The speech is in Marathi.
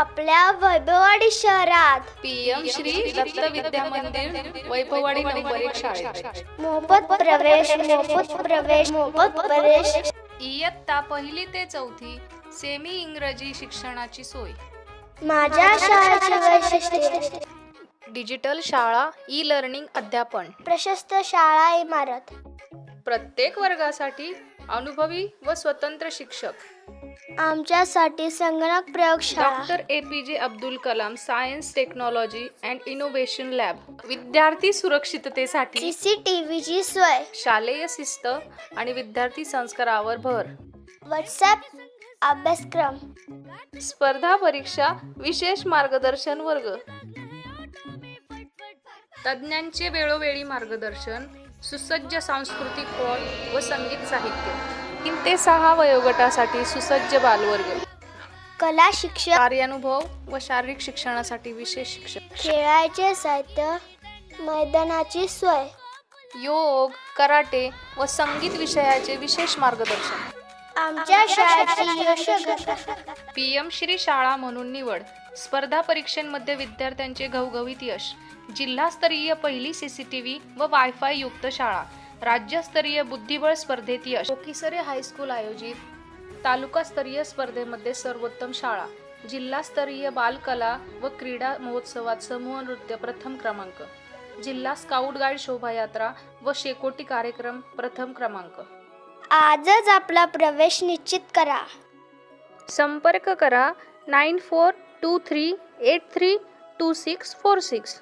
आपल्या वैभववाडी शहरात. पीएम श्री दत्त विद्या मंदिर वैभववाडी नंबर एक शाळेत. मोफत प्रवेश मोफत प्रवेश मोफत प्रवेश. इयत्ता पहिली ते चौथी सेमी इंग्रजी शिक्षणाची सोय. माझ्या शाळेचे वैशिष्ट्य. डिजिटल शाळा ई लर्निंग अध्यापन. प्रशस्त शाळा इमारत. प्रत्येक वर्गासाठी अनुभवी व स्वतंत्र शिक्षक. आमच्यासाठी संगणक प्रयोगशाळा doctor A P J Abdul Kalam science technology and innovation lab. विद्यार्थी सुरक्षिततेसाठी सीसीटीव्हीची सोय. शालेय शिस्त आणि विद्यार्थी संस्कारावर भर. व्हॉट्सॲप अभ्यासक्रम. स्पर्धा परीक्षा विशेष मार्गदर्शन वर्ग. तज्ज्ञांचे वेळोवेळी मार्गदर्शन. सुसज्ज सांस्कृतिक हॉल व संगीत साहित्य. तीन ते सहा वयोगटासाठी सुसज्ज बालवर्ग. कला शिक्षण. कार्यानुभव व शारीरिक शिक्षणासाठी विशेष शिक्षण खेळायचे साहित्य मैदानाची सोय. योग कराटे व संगीत विषयाचे विशेष मार्गदर्शन. आमच्या शाळेची यशोगाथा. पी एम श्री शाळा म्हणून निवड. स्पर्धा परीक्षांमध्ये विद्यार्थ्यांचे घवघवीत यश. जिल्हास्तरीय पहिली सी सी टी व्ही व वायफाय युक्त शाळा. राज्यस्तरीय बुद्धिबळ स्पर्धेत यश. कोकिसरे हायस्कूल आयोजित तालुकास्तरीय स्पर्धेमध्ये सर्वोत्तम शाळा. जिल्हास्तरीय बालकला व क्रीडा महोत्सवात समूह नृत्य प्रथम क्रमांक. जिल्हा स्काउट गाईड शोभायात्रा व शेकोटी कार्यक्रम प्रथम क्रमांक. आजच आपला प्रवेश निश्चित करा. संपर्क करा nine four two three eight three two six four six.